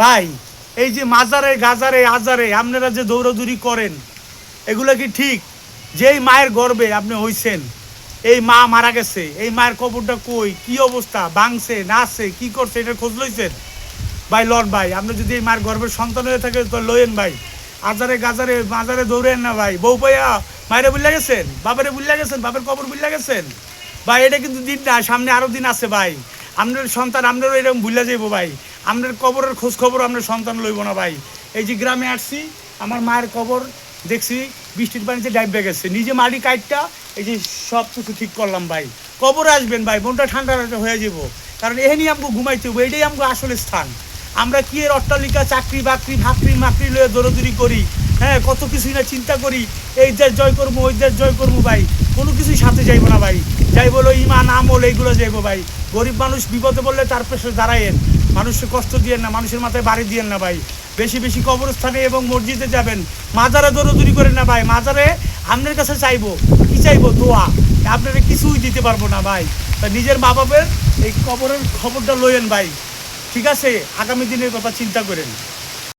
ভাই, এই যে মাজারে, গাজারে, আজারে আপনারা যে দৌড়াদৌড়ি করেন, এগুলো কি ঠিক? যেই মায়ের গর্বে আপনি হইছেন, এই মা মারা গেছে, এই মায়ের কবরটা কই? কি অবস্থা? ভাঙছে, নাচছে, কি করছে? এটা খোঁজ লইছেন? ভাই, লন ভাই, আপনি যদি এই মায়ের গর্ভের সন্তান হয়ে থাকে, তো লইয়েন ভাই। আজারে, গাজারে, মাজারে দৌড়েন না ভাই। বউ পাইয়া মায়েরে বুঝলে গেছেন? বাবারে বুঝলে গেছেন? বাপের কবর বুঝলে গেছেন? ভাই, এটা কিন্তু দিন না, সামনে আরও দিন আছে ভাই। আপনার সন্তান আপনারও এরকম ভুলে যাইবো ভাই। আপনার কবরের খোঁজ খবর আপনার সন্তান লইব না ভাই। এই যে গ্রামে আসছি, আমার মায়ের কবর দেখছি, বৃষ্টির পানিতে ডাইবে গেছে। নিজে মাটি কাইটটা, এই যে সব কিছু ঠিক করলাম ভাই। কবরে আসবেন ভাই, মনটা ঠান্ডা হয়ে যাব কারণ এখানেই আমাকে ঘুমাইতে হবে এটাই আমাকে আসলে স্থান। আমরা কি এর অট্টালিকা, চাকরি, বাকরি ভাকরি মাকরি লয়ে দৌড়দৌড়ি করি? হ্যাঁ কত কিছুই না চিন্তা করি। এই দেশ জয় করব, ওই দেশ জয় করব ভাই। কোনো কিছুই যাইবো না ভাই। যাই বলো ইমান আমল, এইগুলো যাইবো ভাই। গরিব মানুষ বিপদে বললে তার পেছনে দাঁড়ায়েন। মানুষকে কষ্ট দিয়েন না, মানুষের মাথায় বাড়ি দিয়েন না ভাই। বেশি বেশি কবরস্থানে এবং মসজিদে যাবেন। মাজারে দৌড়দৌড়ি করেন না ভাই। মাজারে আপনার কাছে চাইব। কি চাইব? দোয়া। আপনারা কিছুই দিতে পারব না ভাই। তা নিজের মা বাপের এই কবরের খবরটা লইয়েন ভাই। ঠিক আছে? আগামী দিনের কথা চিন্তা করেন।